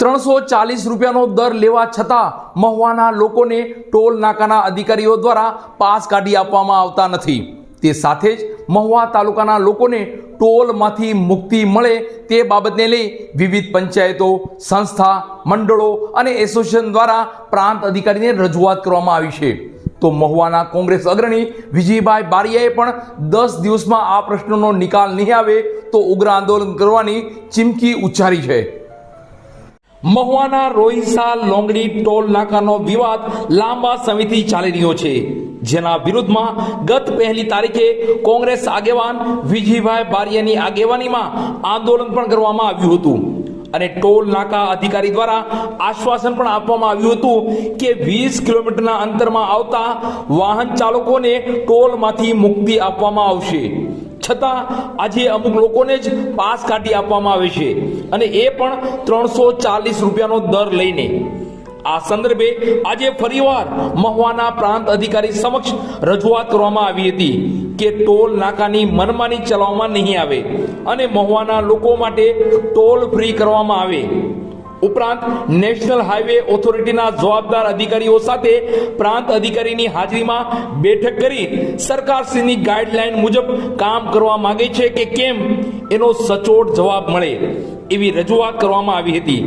ત્રણસો ચાલીસ રૂપિયાનો દર લેવા છતાં મહુવાના લોકોને ટોલ નાકાના અધિકારીઓ દ્વારા પાસ કાઢી આપવામાં આવતા નથી. તે સાથે જ મહુવા તાલુકાના લોકોને ટોલમાંથી મુક્તિ મળે તે બાબતને લઈ વિવિધ પંચાયતો, સંસ્થા, મંડળો અને એસોસિએશન દ્વારા પ્રાંત અધિકારીને રજૂઆત કરવામાં આવી છે. તો મહુવાના કોંગ્રેસ અગ્રણી વિજયભાઈ બારિયાએ પણ દસ દિવસમાં આ પ્રશ્નનો નિકાલ નહીં આવે તો ઉગ્ર આંદોલન કરવાની ચીમકી ઉચ્ચારી છે. મહુવાના રોહિસા લોંગડી ટોલ નાકાનો વિવાદ લાંબા સમયથી ચાલી રહ્યો છે. જેના વિરુદ્ધમાં ગત પહેલી તારીખે કોંગ્રેસ આગેવાન વિજયભાઈ બારિયાની આગેવાનીમાં આંદોલન પણ કરવામાં આવ્યું હતું. અને ટોલ નાકા અધિકારી દ્વારા આશ્વાસન પણ આપવામાં આવ્યું હતું કે વીસ કિલોમીટરના અંતરમાં આવતા વાહન ચાલકોને ટોલમાંથી મુક્તિ આપવામાં આવશે. છતાં આજે અમુક લોકોને જ પાસ કાઢી આપવામાં આવે છે. અને એ પણ ત્રણસો ચાલીસ રૂપિયાનો દર લઈને. આ સંદર્ભે આજે ફરીવાર મહુવાના પ્રાંત અધિકારી સમક્ષ રજૂઆત કરવામાં આવી હતી કે ટોલ નાકાની મનમાની ચલાવવામાં નહીં આવે અને મહુવાના લોકો માટે ટોલ ફ્રી કરવામાં આવે. ઉપરાંત નેશનલ હાઈવે ઓથોરિટીના જવાબદાર અધિકારીઓ સાથે પ્રાંત અધિકારીની હાજરીમાં બેઠક કરી સરકારશ્રીની ગાઈડલાઈન મુજબ કામ કરવા માંગે છે કે કેમ એનો સચોટ જવાબ મળે એવી રજૂઆત કરવામાં આવી હતી.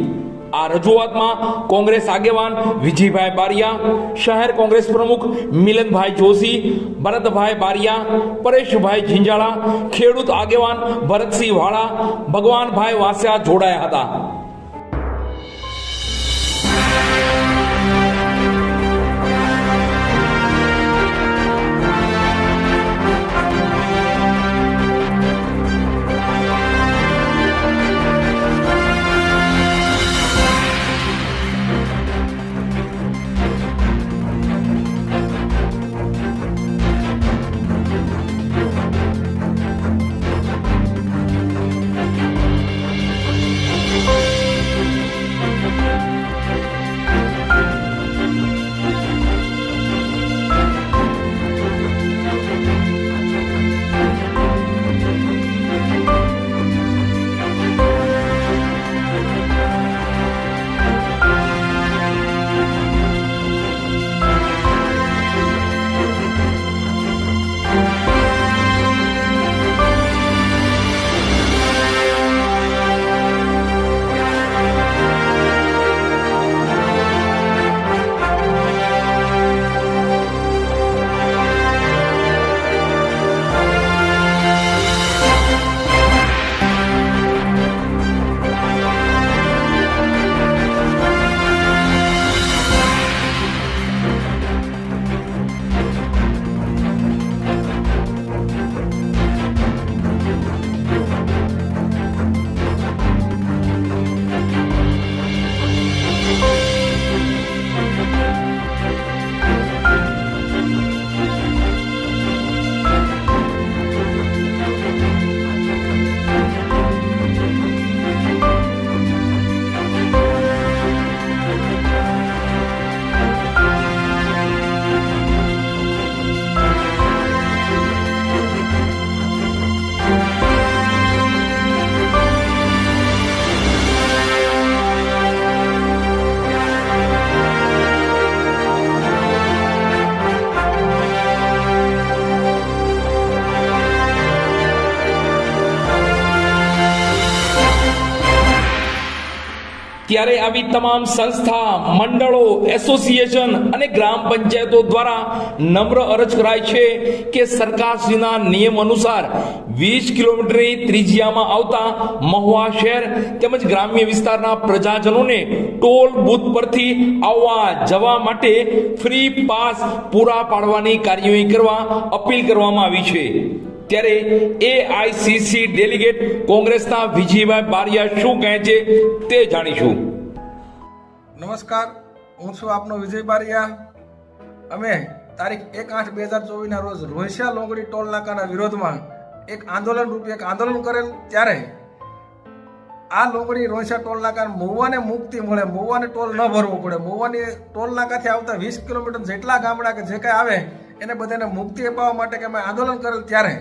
આ રજૂઆતમાં કોંગ્રેસ આગેવાન વિજયભાઈ બારિયા, શહેર કોંગ્રેસ પ્રમુખ મિલનભાઈ જોશી, ભરતભાઈ બારિયા, પરેશભાઈ ઝીંઝાળા, ખેડૂત આગેવાન ભરતસિંહ વાળા, ભગવાનભાઈ વાસિયા જોડાયા હતા. ત્યારે આવી તમામ સંસ્થા, મંડળો, એસોસિએશન અને ગ્રામ પંચાયતો દ્વારા નમ્ર અરજ કરાય છે કે સરકારશ્રીના નિયમ અનુસાર વીસ કિલોમીટરની ત્રિજ્યામાં આવતા મહુવા શહેર તેમજ ગ્રામ્ય વિસ્તારના પ્રજાજનોને ટોલ બૂથ પરથી આવવા જવા માટે ફ્રી પાસ પૂરા પાડવાની કાર્યવાહી કરવા અપીલ કરવામાં આવી છે. ત્યારે એઆઈસીસી ડેલિગેટ કોંગ્રેસના વિજયભાઈ બારિયા શું કહે છે તે જાણીશું. નમસ્કાર, હું છું આપનો વિજય બારિયા. અમે તારીખ એક આઠ બે હજાર ચોવીસના રોજ રોહિસિયા લોંગડી ટોલ નાકાના વિરોધમાં એક આંદોલન રૂપે એક આંદોલન કરેલ ત્યારે આ લોંગડી રોહિસિયા ટોલ નાકા મહુવાને મુક્તિ મળે, મહુવાને ટોલ ન ભરવો પડે. મહુવાની ટોલ નાકાથી આવતા વીસ કિલોમીટર જેટલા ગામડા કે જે કાંઈ આવે, એને બધાને મુક્તિ અપાવવા માટે કે અમે આંદોલન કરેલ ત્યારે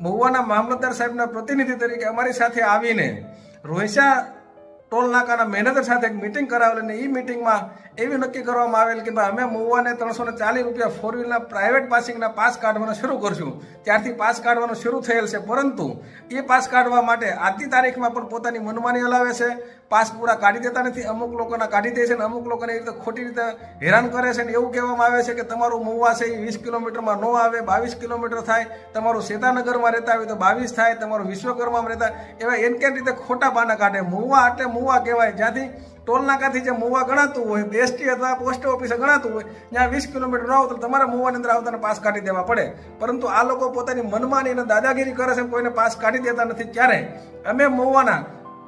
મહુવાના મામલતદાર સાહેબના પ્રતિનિધિ તરીકે અમારી સાથે આવીને રોહિસા ટોલ નાકાના મેનેજર સાથે એક મિટિંગ કરાવેલ અને એ મિટિંગમાં એવી નક્કી કરવામાં આવેલ કે ભાઈ અમે મહુવાને ત્રણસો ને ચાલીસ રૂપિયા ફોર વ્હીલના પ્રાઇવેટ પાસિંગના પાસ કાઢવાના શરૂ કરશું. ત્યારથી પાસ કાઢવાનું શરૂ થયેલ છે. પરંતુ એ પાસ કાઢવા માટે આજની તારીખમાં પણ પોતાની મનમાની હલાવે છે. પાસ પૂરા કાઢી દેતા નથી. અમુક લોકોના કાઢી દે છે અને અમુક લોકોને એ રીતે ખોટી રીતે હેરાન કરે છે અને એવું કહેવામાં આવે છે કે તમારું મહુવા છે એ વીસ કિલોમીટરમાં ન આવે, બાવીસ કિલોમીટર થાય. તમારું સેતાનગરમાં રહેતા હોય તો બાવીસ થાય. તમારું વિશ્વકર્મામાં રહેતા એવા એન રીતે ખોટા બાના કાઢે. મહુવા એટલે મહુવા કહેવાય. જ્યાંથી ટોલ નાકાથી જે મહુવા ગણાતું હોય એસટી અથવા પોસ્ટ ઓફિસે ગણાતું હોય, ત્યાં વીસ કિલોમીટર આવો તો તમારે મોવાની અંદર આવતાને પાસ કાઢી દેવા પડે. પરંતુ આ લોકો પોતાની મનમાની અને દાદાગીરી કરે છે, કોઈને પાસ કાઢી દેતા નથી ત્યારે અમે મહુવાના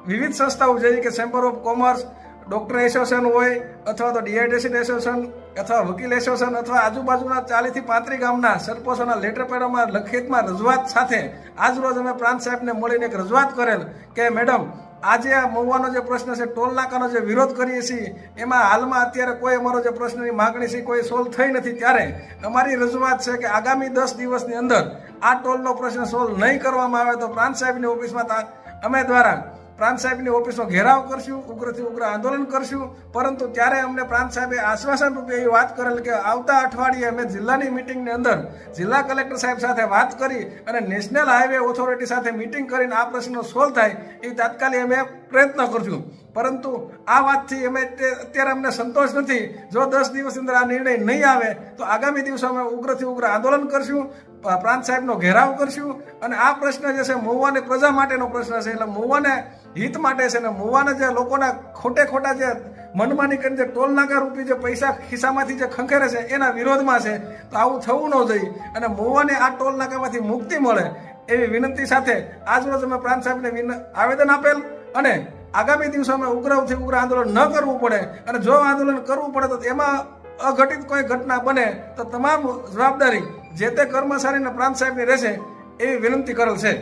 વિવિધ સંસ્થાઓ, જેવી કે chamber of commerce doctor association હોય, અથવા તો ડિહાઇડ્રેશન એસોસિએશન અથવા વકીલ એસોસિએશન અથવા આજુબાજુના ચાલીસથી પાંત્રીસ ગામના સરપંચોના લેટર પેડોમાં લખિતમાં રજૂઆત સાથે, આજરોજ અમે પ્રાંત સાહેબને મળીને એક રજૂઆત કરેલ કે, મેડમ આજે આ મહુવાનો જે પ્રશ્ન છે, ટોલ નાકાનો જે વિરોધ કરીએ છીએ, એમાં હાલમાં અત્યારે કોઈ અમારો જે પ્રશ્નની માગણી છે કોઈ સોલ્વ થઈ નથી. ત્યારે અમારી રજૂઆત છે કે આગામી દસ દિવસની અંદર આ ટોલનો પ્રશ્ન સોલ્વ નહીં કરવામાં આવે તો પ્રાંત સાહેબની ઓફિસમાં અમે દ્વારા પ્રાંત સાહેબની ઓફિસનો ઘેરાવ કરશું, ઉગ્રથી ઉગ્ર આંદોલન કરશું. પરંતુ ત્યારે અમને પ્રાંત સાહેબે આશ્વાસન રૂપે એવી વાત કરેલ કે આવતા અઠવાડિયે અમે જિલ્લાની મિટિંગની અંદર જિલ્લા કલેક્ટર સાહેબ સાથે વાત કરી અને નેશનલ હાઈવે ઓથોરિટી સાથે મિટિંગ કરીને આ પ્રશ્નો સોલ્વ થાય એ તાત્કાલિક અમે પ્રયત્ન કરશું. પરંતુ આ વાતથી અમે અત્યારે અમને સંતોષ નથી. જો દસ દિવસની અંદર આ નિર્ણય નહીં આવે, તો આગામી દિવસો અમે ઉગ્રથી ઉગ્ર આંદોલન કરશું. પ્રાંત સાહેબનો ઘેરાવ કરશું અને આ પ્રશ્ન જે છે મહુવાની પ્રજા માટેનો પ્રશ્ન છે. એટલે મહુવાને હિત માટે છે અને મહુવાને જે લોકોના ખોટે ખોટા જે મનમાની કરીને જે ટોલ નાકા રૂપી જે પૈસા ખિસ્સામાંથી જે ખંખેરે છે એના વિરોધમાં છે. તો આવું થવું ન જોઈએ. અને મહુવાને આ ટોલ નાકામાંથી મુક્તિ મળે એવી વિનંતી સાથે આજરોજ અમે પ્રાંત સાહેબને આવેદન આપેલ અને આગામી દિવસોમાં ઉગ્રવથી ઉગ્ર આંદોલન ન કરવું પડે. અને જો આંદોલન કરવું પડે તો એમાં અઘટિત કોઈ ઘટના બને તો તમામ જવાબદારી જે તે કર્મચારીના પ્રાંત સાહેબની રહેશે એવી વિનંતી કરેલ છે.